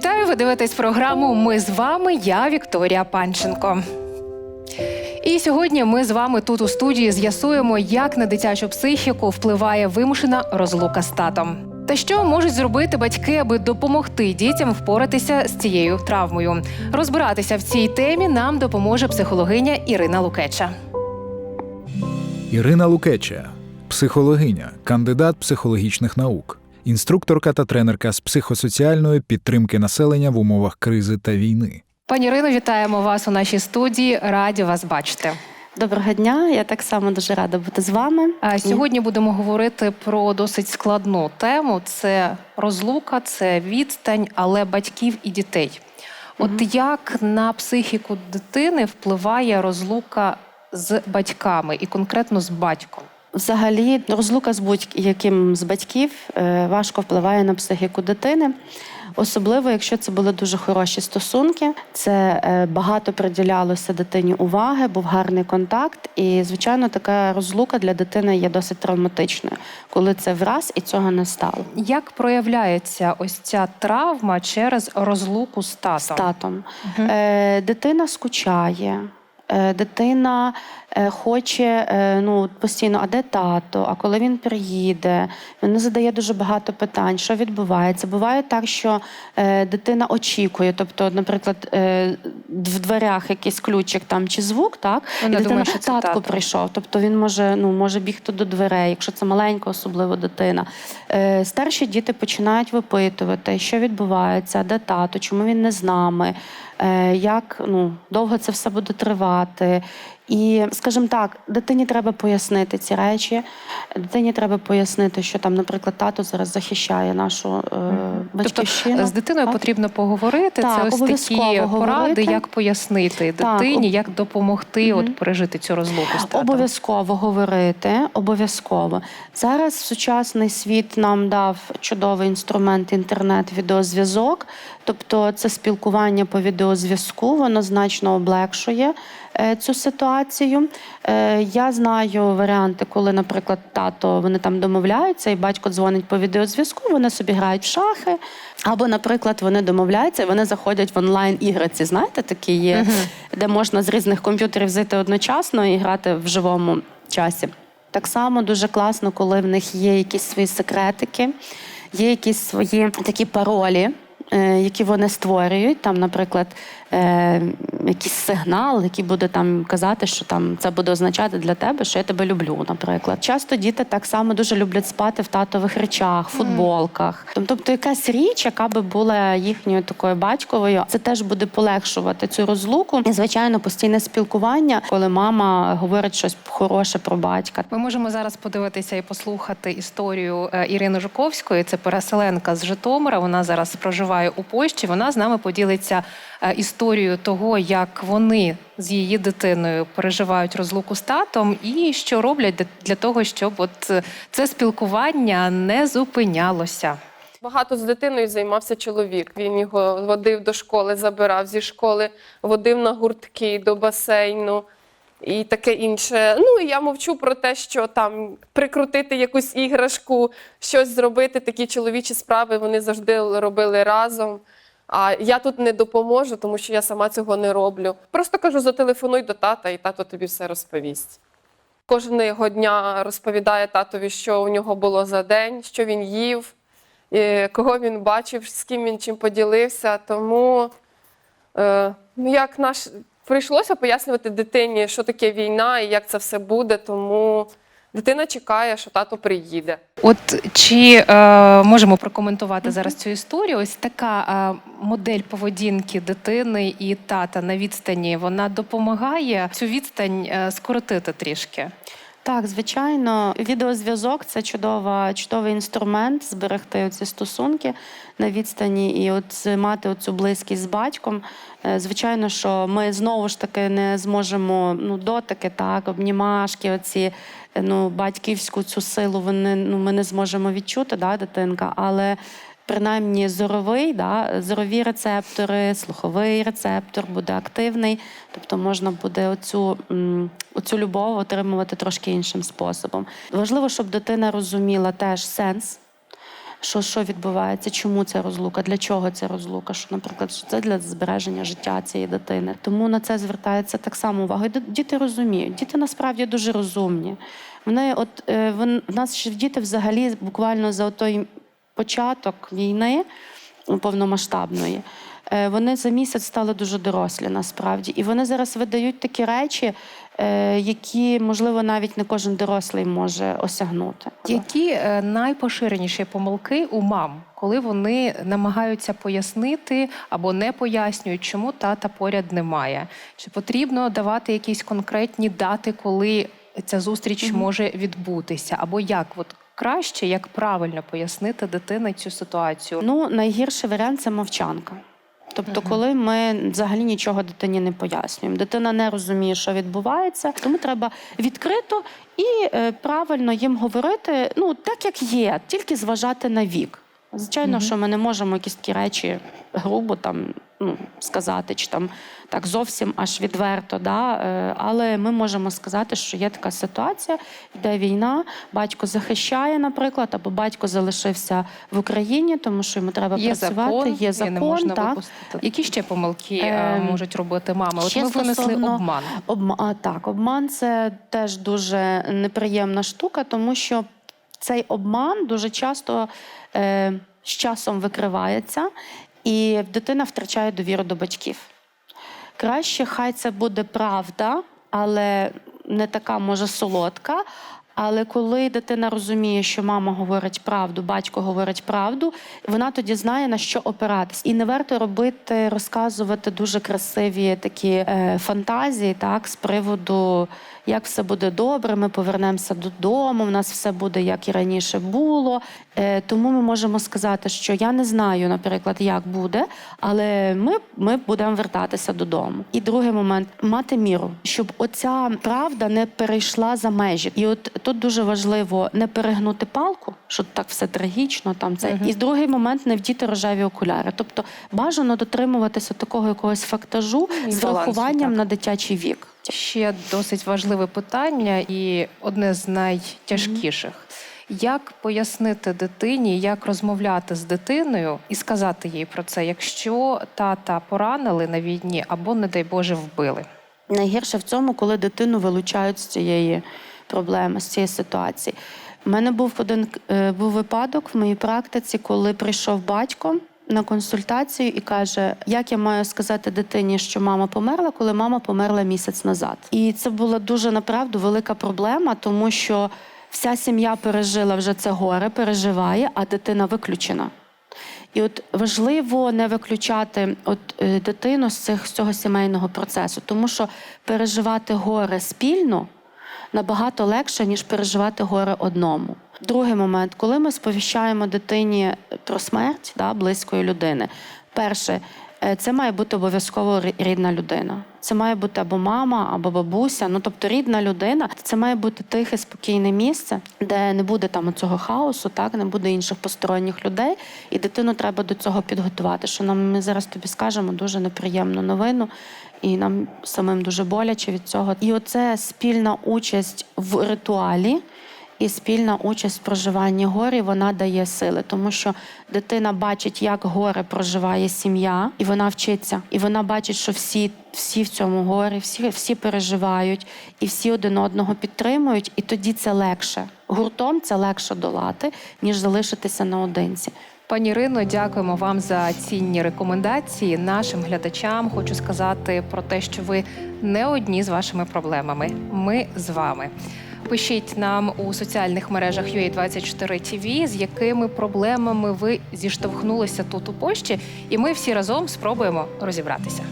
Вітаю! Ви дивитесь програму Ми з вами. Я Вікторія Панченко. І сьогодні ми з вами тут у студії з'ясуємо, як на дитячу психіку впливає вимушена розлука з татом. Та що можуть зробити батьки, аби допомогти дітям впоратися з цією травмою? Розбиратися в цій темі нам допоможе психологиня Ірина Лукеча. Ірина Лукеча, психологиня, кандидат психологічних наук, інструкторка та тренерка з психосоціальної підтримки населення в умовах кризи та війни. Пані Ірино, вітаємо вас у нашій студії. Раді вас бачити. Доброго дня, я так само дуже рада бути з вами. А сьогодні будемо говорити про досить складну тему: це розлука, це відстань, але батьків і дітей. От як на психіку дитини впливає розлука з батьками і конкретно з батьком? Взагалі, розлука з будь-яким з батьків е, важко впливає на психіку дитини. Особливо, якщо це були дуже хороші стосунки, це е, багато приділялося дитині уваги, був гарний контакт. І, звичайно, така розлука для дитини є досить травматичною, коли це враз і цього не стало. Як проявляється ось ця травма через розлуку з татом? з татом. Е, дитина скучає. Е, Дитина е, хоче е, ну, постійно, а де тато? А коли він приїде? Він задає дуже багато питань, що відбувається. Буває так, що дитина очікує. Тобто, наприклад, в дверях якийсь ключик там чи звук, так Вона і дитина думає, що це татко тато. прийшов. Тобто він може, ну, може бігти до дверей, якщо це маленька, особливо дитина. Старші діти починають випитувати, що відбувається, де тато, чому він не з нами, як ну, довго це все буде тривати. І, скажімо так, дитині треба пояснити ці речі. Дитині треба пояснити, що там, наприклад, тато зараз захищає нашу е, батьківщину. Тобто з дитиною Так. потрібно поговорити. Так, це ось такі поради, говорити. як пояснити дитині, об- як допомогти Мгм. от пережити цю розлуку з татом. Обов'язково говорити, обов'язково. Зараз сучасний світ нам дав чудовий інструмент інтернет, відеозв'язок. Тобто це спілкування по відеозв'язку, воно значно облегшує цю ситуацію. Е, я знаю варіанти, коли, наприклад, тато вони там домовляються, і батько дзвонить по відеозв'язку, вони собі грають в шахи. Або, наприклад, вони домовляються і вони заходять в онлайн ігри. Ці знаєте, такі є, де можна з різних комп'ютерів зайти одночасно і грати в живому часі. Так само дуже класно, коли в них є якісь свої секретики, є якісь свої такі паролі. Е, Які вони створюють, там, наприклад, е, якийсь сигнал, який буде там казати, що там це буде означати для тебе, що я тебе люблю. Наприклад, часто діти так само дуже люблять спати в татових речах, футболках. Тобто, якась річ, яка би була їхньою такою батьковою, це теж буде полегшувати цю розлуку. І звичайно, постійне спілкування, коли мама говорить щось хороше про батька. Ми можемо зараз подивитися і послухати історію е, Ірини Жуковської. Це переселенка з Житомира. Вона зараз проживає у Польщі. Вона з нами поділиться е, історією того, як вони з її дитиною переживають розлуку з татом, і що роблять для- для того, щоб от е, це спілкування не зупинялося. Багато з дитиною займався чоловік. Він його водив до школи, забирав зі школи, водив на гуртки до басейну і таке інше. Ну і я мовчу про те, що там прикрутити якусь іграшку, щось зробити. Такі чоловічі справи вони завжди робили разом. А я тут не допоможу, тому що я сама цього не роблю. Просто кажу, зателефонуй до тата, і тато тобі все розповість. Кожного дня розповідає татові, що у нього було за день, що він їв, кого він бачив, з ким він чим поділився. Тому е, ну, як наш прийшлося пояснювати дитині, що таке війна і як це все буде. Тому дитина чекає, що тато приїде. От чи е, можемо прокоментувати зараз цю історію? Ось така е, модель поведінки дитини і тата на відстані вона допомагає цю відстань е, скоротити трішки. Так, звичайно, відеозв'язок це чудова, чудовий інструмент зберегти ці стосунки на відстані і от мати оцю близькість з батьком. Е, Звичайно, що ми знову ж таки не зможемо ну, дотики, так, обнімашки, оці е, ну, батьківську цю силу вони, ну, ми не зможемо відчути, да, дитинка, але принаймні зоровий, да, зорові рецептори, слуховий рецептор буде активний, тобто можна буде оцю, оцю любов отримувати трошки іншим способом. Важливо, щоб дитина розуміла теж сенс що, що відбувається, чому це розлука, для чого це розлука, що, наприклад, що це для збереження життя цієї дитини. Тому на це звертається так само увага. Діти розуміють. Діти насправді дуже розумні. Вони, от е, в нас ще діти взагалі буквально за той початок війни повномасштабної. е, Вони за місяць стали дуже дорослі насправді, і вони зараз видають такі речі, е, які можливо навіть не кожен дорослий може осягнути. Які е, найпоширеніші помилки у мам, коли вони намагаються пояснити або не пояснюють, чому тата поряд немає? Чи потрібно давати якісь конкретні дати, коли ця зустріч може відбутися? Або як от краще, як правильно пояснити дитині цю ситуацію? Ну, найгірший варіант це мовчанка. Тобто, коли ми взагалі нічого дитині не пояснюємо, дитина не розуміє, що відбувається, тому треба відкрито і е, правильно їм говорити, ну так як є, тільки зважати на вік. Звичайно, що ми не можемо якісь такі речі грубо там ну, сказати, чи там так зовсім аж відверто, да? е, але ми можемо сказати, що є така ситуація, йде війна, батько захищає, наприклад, або батько залишився в Україні, тому що йому треба Є працювати, закон, є закон. не можна так. випустити. Які ще помилки е, Ем, можуть робити мами? От ми винесли обман. Обма... Так, обман це теж дуже неприємна штука, тому що цей обман дуже часто е, з часом викривається, і дитина втрачає довіру до батьків. Краще, хай це буде правда, але не така може солодка. Але коли дитина розуміє, що мама говорить правду, батько говорить правду, вона тоді знає на що опиратись. І не варто робити, розказувати дуже красиві такі е, фантазії, так, з приводу, як все буде добре, ми повернемося додому, в нас все буде як і раніше було. Е, тому ми можемо сказати, що я не знаю, наприклад, як буде, але ми, ми будемо вертатися додому. І другий момент мати міру, щоб оця правда не перейшла за межі. І от тут дуже важливо не перегнути палку, що так все трагічно. Там це і другий момент не вдіти рожеві окуляри. Тобто бажано дотримуватися такого якогось фактажу І з балансу, врахуванням так. на дитячий вік. Ще досить важливе питання і одне з найтяжкіших. Як пояснити дитині, як розмовляти з дитиною і сказати їй про це, якщо тата поранили на війні або, не дай Боже, вбили? Найгірше в цьому, коли дитину вилучають з цієї проблеми, з цієї ситуації. У мене був один е, був випадок в моїй практиці, коли прийшов батько на консультацію і каже, як я маю сказати дитині, що мама померла, коли мама померла місяць назад. І це була дуже направду велика проблема, тому що вся сім'я пережила вже це горе, переживає, а дитина виключена. І от важливо не виключати от е, дитину з цих з цього сімейного процесу, тому що переживати горе спільно набагато легше, ніж переживати горе одному. Другий момент, коли ми сповіщаємо дитині про смерть да, близької людини, перше, е, це має бути обов'язково рідна людина. Це має бути або мама, або бабуся. Ну тобто рідна людина, це має бути тихе, спокійне місце, де не буде там цього хаосу, так не буде інших посторонніх людей. І дитину треба до цього підготувати. Що нам ми зараз тобі скажемо дуже неприємну новину, і нам самим дуже боляче від цього. І оце спільна участь в ритуалі. І спільна участь в проживанні горі вона дає сили, тому що дитина бачить, як горе проживає сім'я, і вона вчиться. І вона бачить, що всі, всі в цьому горі, всі, всі переживають, і всі один одного підтримують. І тоді це легше. Гуртом це легше долати, ніж залишитися наодинці. Пані Ірино, дякуємо вам за цінні рекомендації. Нашим глядачам хочу сказати про те, що ви не одні з вашими проблемами. Ми з вами. Пишіть нам у соціальних мережах UA24 TV, з якими проблемами ви зіштовхнулися тут у пошті, і ми всі разом спробуємо розібратися.